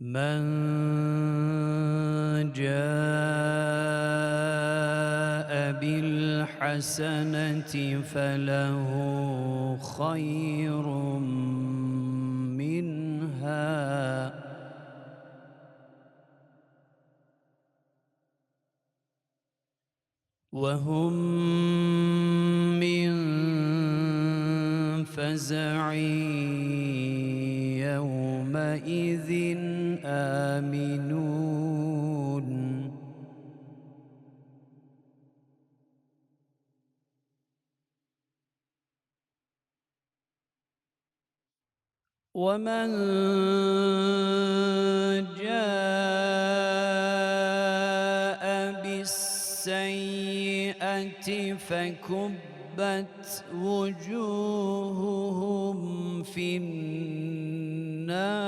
من جاء بالحسنة فله خير منها. وهم من فزع آمنون. ومن جاء بالسيئة فكبت وجوههم في النار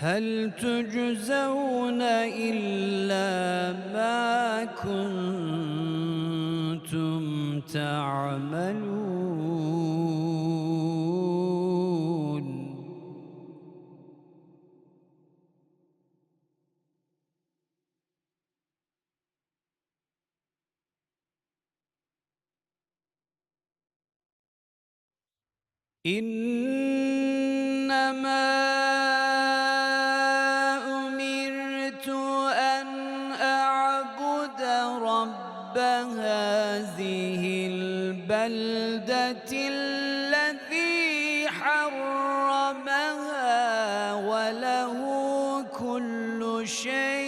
هل تجزون إلا ما كنتم تعملون؟ إنما أعبد رب هذه البلدة الذي حرمها وله كل شيء.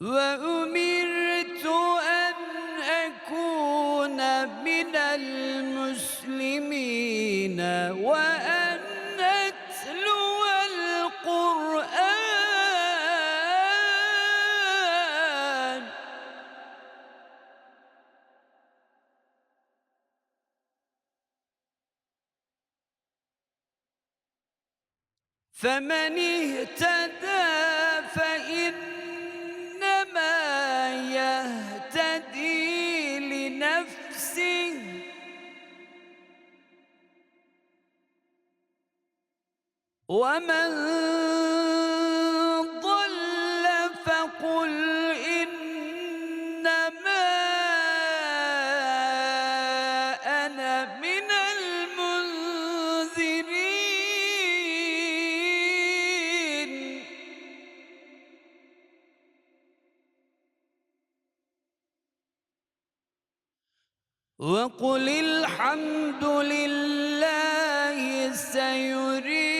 وأمرت المسلمين وأن أتلو القرآن. فمن اهتدى ومن ضل فقل إنما أنا من المنذرين وقل الحمد لله سيريكم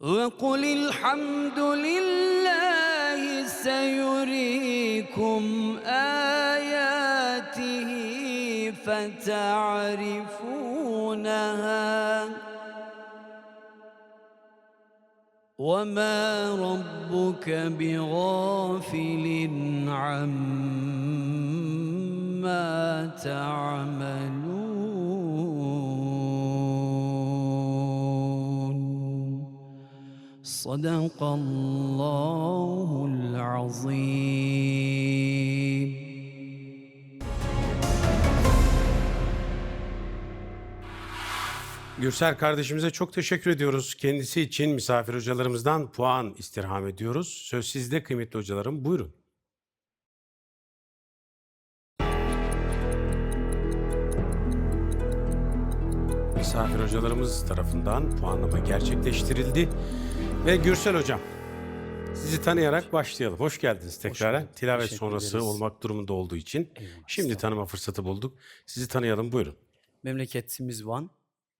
وقل الحمد لله سيريكم آياته فتعرفونها وما ربك بغافل عما تعملون صدق الله العظيم Gürsel kardeşimize çok teşekkür ediyoruz. Kendisi için misafir hocalarımızdan puan istirham ediyoruz. Söz sizde kıymetli hocalarım. Buyurun. misafir hocalarımız tarafından puanlama gerçekleştirildi. Ve Gürsel Hocam, sizi tanıyarak başlayalım. Hoş geldiniz tekraren. bulduk. Tilavet Teşekkür sonrası ederiz. olmak durumunda olduğu için. Eyvallah, Şimdi tanıma fırsatı bulduk. Sizi tanıyalım, buyurun. Memleketimiz Van.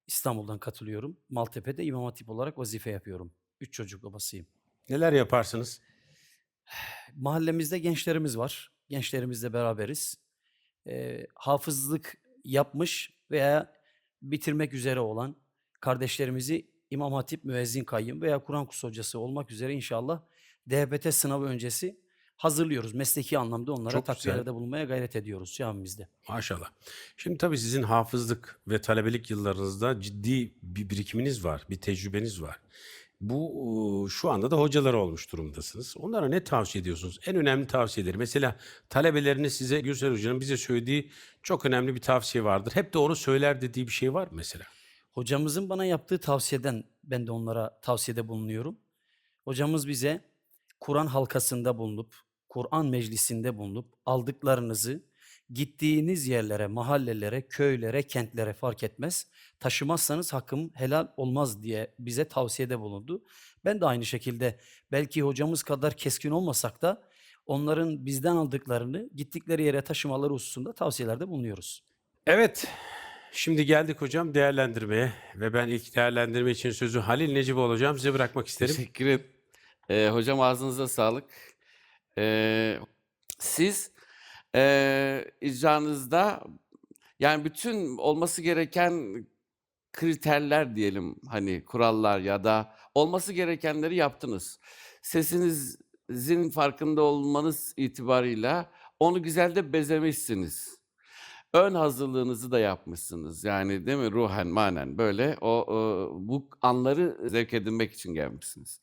İstanbul'dan katılıyorum. Maltepe'de İmam Hatip olarak vazife yapıyorum. Üç çocuk babasıyım. Neler yaparsınız? Mahallemizde gençlerimiz var. Gençlerimizle beraberiz. Ee, hafızlık yapmış veya bitirmek üzere olan kardeşlerimizi İmam Hatip Müezzin Kayyım veya Kur'an kursu hocası olmak üzere inşallah DHBT sınavı öncesi hazırlıyoruz. Mesleki anlamda onlara Çok güzel. takviyelerde bulunmaya gayret ediyoruz camimizde. Maşallah. Şimdi tabii sizin hafızlık ve talebelik yıllarınızda ciddi bir birikiminiz var, bir tecrübeniz var. Bu şu anda da hocalar olmuş durumdasınız. Onlara ne tavsiye ediyorsunuz? En önemli tavsiyeleri. Mesela talebeleriniz size Gürsel Hoca'nın bize söylediği çok önemli bir tavsiye vardır. Hep de onu söyler dediği bir şey var mesela? Hocamızın bana yaptığı tavsiyeden ben de onlara tavsiyede bulunuyorum. Hocamız bize Kur'an halkasında bulunup, Kur'an meclisinde bulunup aldıklarınızı gittiğiniz yerlere, mahallelere, köylere, kentlere fark etmez. Taşımazsanız hakkım helal olmaz diye bize tavsiyede bulundu. Ben de aynı şekilde belki hocamız kadar keskin olmasak da onların bizden aldıklarını gittikleri yere taşımaları hususunda tavsiyelerde bulunuyoruz. Evet. Şimdi geldik hocam değerlendirmeye ve ben ilk değerlendirme için sözü Halil Neciboğlu hocam size bırakmak isterim. Teşekkür ederim. Ee, hocam ağzınıza sağlık. Ee, siz ee, icranızda yani bütün olması gereken kriterler diyelim hani kurallar ya da olması gerekenleri yaptınız. Sesinizin farkında olmanız itibarıyla onu güzel de bezemişsiniz. Ön hazırlığınızı da yapmışsınız. Yani değil mi ruhen manen böyle o, o bu anları zevk edinmek için gelmişsiniz.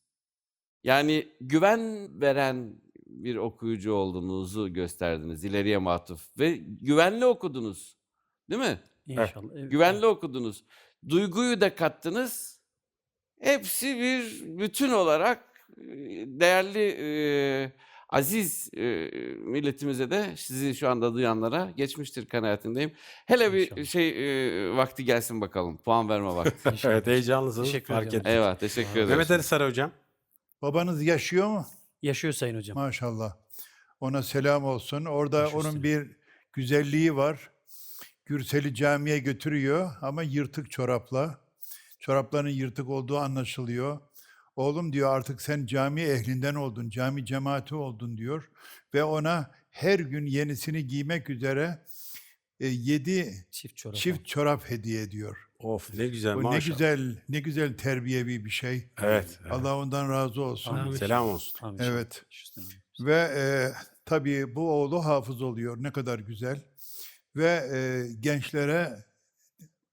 Yani güven veren bir okuyucu olduğunuzu gösterdiniz ileriye matuf ve güvenli okudunuz. Değil mi? İnşallah. Evet, Güvenli okudunuz. Duyguyu da kattınız. Hepsi bir bütün olarak e, değerli e, aziz e, milletimize de sizi şu anda duyanlara geçmiştir kanaatindeyim. Hele bir İnşallah. şey e, vakti gelsin bakalım. Puan verme vakti. Evet heyecanlısınız Teşekkür fark ederim. ettim. Eyvallah teşekkür ederim. Mehmet Ali Saray hocam. Babanız yaşıyor mu? Yaşıyor Sayın Hocam. Maşallah. Ona selam olsun. Orada Baş onun bir güzelliği var. Gürsel'i camiye götürüyor ama yırtık çorapla. Çorapların yırtık olduğu anlaşılıyor. Oğlum diyor artık sen cami ehlinden oldun, cami cemaati oldun diyor. Ve ona her gün yenisini giymek üzere e, yedi Çift çorap. çift çorap hediye ediyor. Of ne güzel Bu ne maşallah. güzel, ne güzel terbiyevi bir şey. Evet. evet. Allah ondan razı olsun. Amin. Selam olsun. Amin. Evet. Ve e, tabii bu oğlu hafız oluyor. Ne kadar güzel. Ve e, gençlere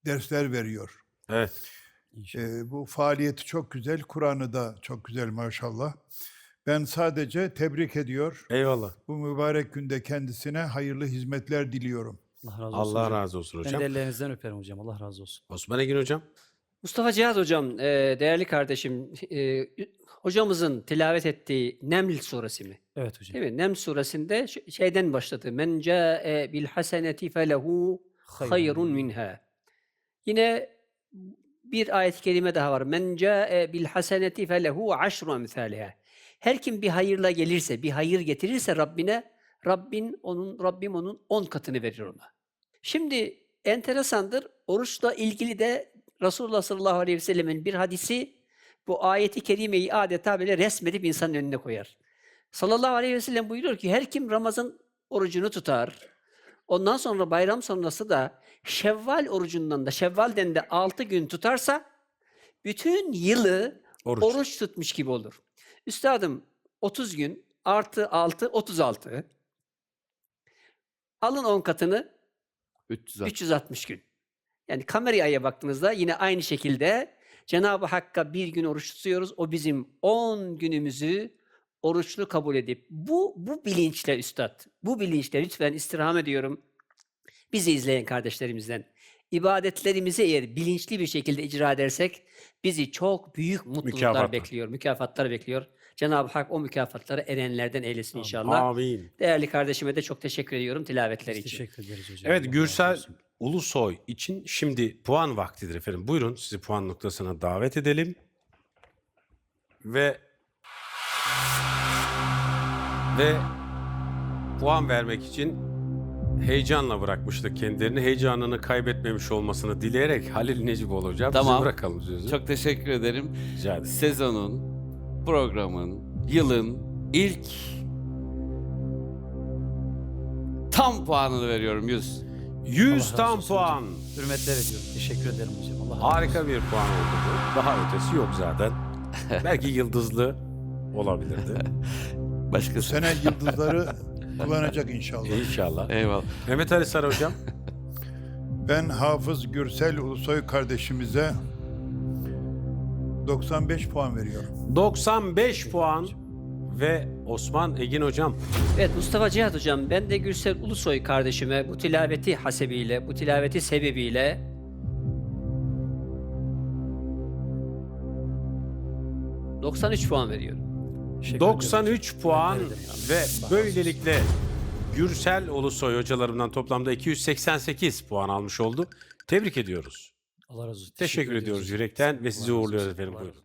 dersler veriyor. Evet. E, bu faaliyeti çok güzel. Kur'an'ı da çok güzel maşallah. Ben sadece tebrik ediyor. Eyvallah. Bu mübarek günde kendisine hayırlı hizmetler diliyorum. Allah razı olsun. Allah hocam. razı olsun Ben hocam. de ellerinizden öperim hocam. Allah razı olsun. Osman Engin hocam. Mustafa Cihat Hocam, e, değerli kardeşim, e, hocamızın tilavet ettiği Neml suresi mi? Evet hocam. Değil mi? Neml suresinde şeyden başladı. Men ca'e bil haseneti felehu hayrun minha. Yine bir ayet-i kerime daha var. Men ca'e bil haseneti felehu aşru emsaliha. Her kim bir hayırla gelirse, bir hayır getirirse Rabbine, Rabbin onun Rabbim onun on katını verir ona. Şimdi enteresandır. Oruçla ilgili de Resulullah sallallahu aleyhi ve sellemin bir hadisi bu ayeti kerimeyi adeta böyle resmedip insanın önüne koyar. Sallallahu aleyhi ve sellem buyuruyor ki her kim Ramazan orucunu tutar, ondan sonra bayram sonrası da Şevval orucundan da Şevval'den de 6 gün tutarsa bütün yılı Oruç. oruç tutmuş gibi olur. Üstadım 30 gün artı 6 36. Alın 10 katını 360. 360 gün. Yani kameri aya baktığınızda yine aynı şekilde Cenab-ı Hakk'a bir gün oruç tutuyoruz. O bizim 10 günümüzü oruçlu kabul edip bu bu bilinçle üstad, bu bilinçle lütfen istirham ediyorum. Bizi izleyen kardeşlerimizden ibadetlerimizi eğer bilinçli bir şekilde icra edersek bizi çok büyük mutluluklar Mükafatlar. bekliyor, mükafatlar bekliyor. Cenab-ı Hak o mükafatları erenlerden eylesin inşallah. Amin. Değerli kardeşime de çok teşekkür ediyorum tilavetleri için. teşekkür ederiz hocam. Evet Gürsel. Ulusoy için şimdi puan vaktidir efendim. Buyurun sizi puan noktasına davet edelim. Ve ve puan vermek için heyecanla bırakmıştık kendilerini. Heyecanını kaybetmemiş olmasını dileyerek Halil Neciboğlu hocam Tamam. bırakalım sözü. Çok teşekkür ederim. Rica ederim. Sezonun, programın, yılın ilk tam puanını veriyorum 100. 100 Allah tam puan. Hürmetler ediyorum. Teşekkür ederim hocam. Allah olsun. Harika bir puan oldu bu. Daha ötesi yok zaten. Belki yıldızlı olabilirdi. Bu Başkası. sene yıldızları kullanacak inşallah. İnşallah. Eyvallah. Mehmet Ali Sarı hocam. Ben Hafız Gürsel Ulusoy kardeşimize 95 puan veriyorum. 95 puan ve Osman Egin hocam. Evet Mustafa Cihat Hocam ben de Gürsel Ulusoy kardeşime bu tilaveti hasebiyle, bu tilaveti sebebiyle ...93 puan veriyorum. Teşekkür ediyorum. 93 puan ve böylelikle Gürsel Ulusoy hocalarımdan toplamda 288 puan almış oldu. Tebrik ediyoruz. Allah razı olsun. Teşekkür, ediyoruz yürekten ve sizi uğurluyoruz efendim. Buyurun.